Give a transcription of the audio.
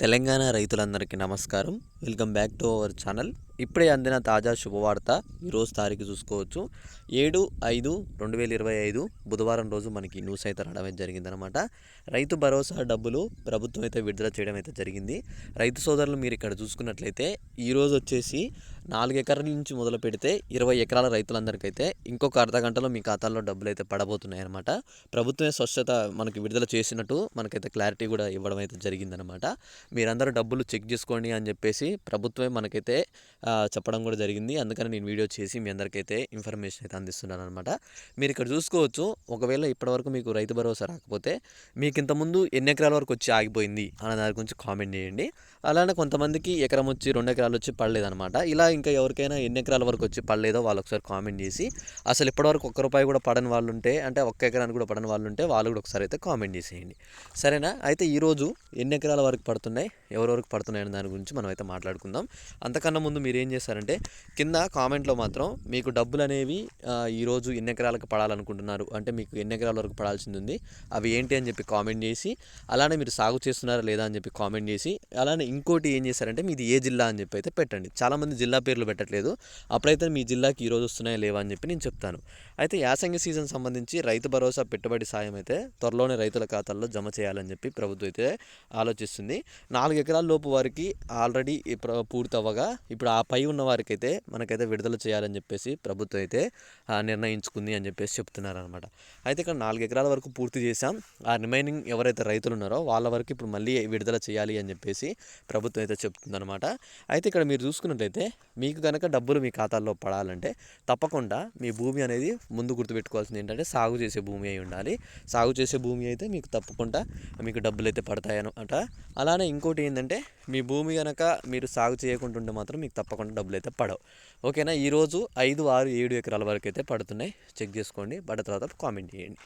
తెలంగాణ రైతులందరికీ నమస్కారం. Welcome back to our channel. ఇప్పుడే అందిన తాజా శుభవార్త ఈరోజు తారీఖు చూసుకోవచ్చు. ఏడు ఐదు రెండు వేల ఇరవై ఐదు బుధవారం రోజు మనకి న్యూస్ అయితే రావడం జరిగిందనమాట రైతు భరోసా డబ్బులు ప్రభుత్వం అయితే విడుదల చేయడం అయితే జరిగింది. రైతు సోదరులు మీరు ఇక్కడ చూసుకున్నట్లయితే ఈరోజు వచ్చేసి నాలుగు ఎకరాల నుంచి మొదలు పెడితే ఇరవై ఎకరాల రైతులందరికైతే ఇంకొక అర్ధ గంటలో మీ ఖాతాల్లో డబ్బులు అయితే పడబోతున్నాయి అనమాట ప్రభుత్వమే స్వచ్ఛత మనకి విడుదల చేసినట్టు మనకైతే క్లారిటీ కూడా ఇవ్వడం అయితే జరిగిందనమాట మీరందరూ డబ్బులు చెక్ చేసుకోండి అని చెప్పేసి ప్రభుత్వమే మనకైతే చెప్పడం కూడా జరిగింది. అందుకని నేను వీడియో చేసి మీ అందరికైతే ఇన్ఫర్మేషన్ అయితే అందిస్తున్నాను అనమాట మీరు ఇక్కడ చూసుకోవచ్చు ఒకవేళ ఇప్పటివరకు మీకు రైతు భరోసా రాకపోతే మీకు ఇంతకుముందు ఎన్ని ఎకరాల వరకు వచ్చి ఆగిపోయింది అన్న దాని గురించి కామెంట్ చేయండి. అలానే కొంతమందికి ఎకరం వచ్చి రెండు ఎకరాలు వచ్చి పడలేదనమాట ఇలా ఇంకా ఎవరికైనా ఎన్ని ఎకరాల వరకు వచ్చి పడలేదో వాళ్ళు ఒకసారి కామెంట్ చేసి అసలు ఇప్పటివరకు ఒక్క రూపాయి కూడా పడని వాళ్ళు ఉంటే అంటే ఒక్క ఎకరానికి కూడా పడని వాళ్ళు ఉంటే వాళ్ళు కూడా ఒకసారి అయితే కామెంట్ చేసేయండి. సరేనా? అయితే ఈరోజు ఎన్ని ఎకరాల వరకు పడుతున్నాయి ఎవరెవరికి పడుతున్నాయి అనే దాని గురించి మనం అయితే మాట్లాడుకుందాం. అంతకన్నా ముందు మీరు ఏం చేస్తారంటే కింద కామెంట్లో మాత్రం మీకు డబ్బులు అనేవి ఈరోజు ఎన్ని ఎకరాలకు పడాలనుకుంటున్నారు? అంటే మీకు ఎన్ని ఎకరాల వరకు పడాల్సింది ఉంది అవి ఏంటి అని చెప్పి కామెంట్ చేసి అలానే మీరు సాగు చేస్తున్నారా లేదా అని చెప్పి కామెంట్ చేసి అలానే ఇంకోటి ఏం చేస్తారంటే మీది ఏ జిల్లా అని చెప్పి అయితే పెట్టండి. చాలామంది జిల్లా పేర్లు పెట్టట్లేదు. అప్పుడైతే మీ జిల్లాకి ఈరోజు వస్తున్నాయా లేవా అని చెప్పి నేను చెప్తాను. అయితే యాసంగి సీజన్ సంబంధించి రైతు భరోసా పెట్టుబడి సాయం అయితే త్వరలోనే రైతుల ఖాతాల్లో జమ చేయాలని చెప్పి ప్రభుత్వం అయితే ఆలోచిస్తుంది. నాలుగు ఎకరాల లోపు వారికి ఆల్రెడీ పూర్తి అవ్వగా ఇప్పుడు ఆ పై ఉన్న వారికైతే మనకైతే విడుదల చేయాలని చెప్పేసి ప్రభుత్వం అయితే నిర్ణయించుకుంది అని చెప్పేసి చెప్తున్నారు అనమాట అయితే ఇక్కడ నాలుగు ఎకరాల వరకు పూర్తి చేశాం. ఆ రిమైనింగ్ ఎవరైతే రైతులు ఉన్నారో వాళ్ళ వరకు ఇప్పుడు మళ్ళీ విడుదల చేయాలి అని చెప్పేసి ప్రభుత్వం అయితే చెప్తుందనమాట అయితే ఇక్కడ మీరు చూసుకున్నట్లయితే మీకు కనుక డబ్బులు మీ ఖాతాల్లో పడాలంటే తప్పకుండా మీ భూమి అనేది ముందు గుర్తుపెట్టుకోవాల్సింది ఏంటంటే సాగు చేసే భూమి అయి ఉండాలి. సాగు చేసే భూమి అయితే మీకు తప్పకుండా మీకు డబ్బులు అయితే పడతాయి అనమాట అలానే ఇంకోటి ఏంటంటే మీ భూమి కనుక మీ మీరు సాగు చేయకుండా ఉంటే మాత్రం మీకు తప్పకుండా డబ్బులు అయితే పడవు. ఓకేనా? ఈరోజు ఐదు ఆరు ఏడు ఎకరాల వరకు అయితే పడుతున్నాయి. చెక్ చేసుకోండి. పడ్డ తర్వాత కామెంట్ చేయండి.